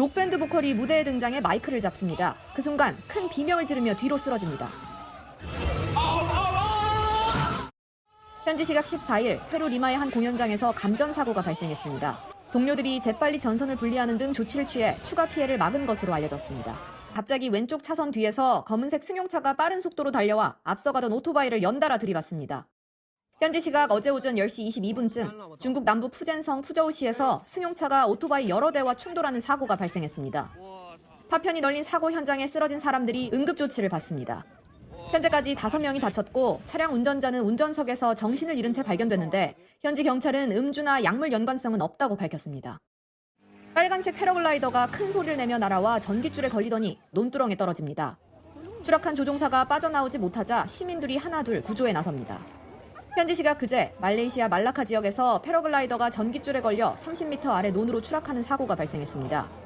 록밴드 보컬이 무대에 등장해 마이크를 잡습니다. 그 순간 큰 비명을 지르며 뒤로 쓰러집니다. 현지 시각 14일 페루 리마의 한 공연장에서 감전 사고가 발생했습니다. 동료들이 재빨리 전선을 분리하는 등 조치를 취해 추가 피해를 막은 것으로 알려졌습니다. 갑자기 왼쪽 차선 뒤에서 검은색 승용차가 빠른 속도로 달려와 앞서가던 오토바이를 연달아 들이받습니다. 현지 시각 어제 오전 10시 22분쯤 중국 남부 푸젠성 푸저우시에서 승용차가 오토바이 여러 대와 충돌하는 사고가 발생했습니다. 파편이 널린 사고 현장에 쓰러진 사람들이 응급 조치를 받습니다. 현재까지 5명이 다쳤고 차량 운전자는 운전석에서 정신을 잃은 채 발견됐는데 현지 경찰은 음주나 약물 연관성은 없다고 밝혔습니다. 빨간색 패러글라이더가 큰 소리를 내며 날아와 전깃줄에 걸리더니 논두렁에 떨어집니다. 추락한 조종사가 빠져나오지 못하자 시민들이 하나둘 구조에 나섭니다. 현지 시각 그제 말레이시아 말라카 지역에서 패러글라이더가 전깃줄에 걸려 30m 아래 논으로 추락하는 사고가 발생했습니다.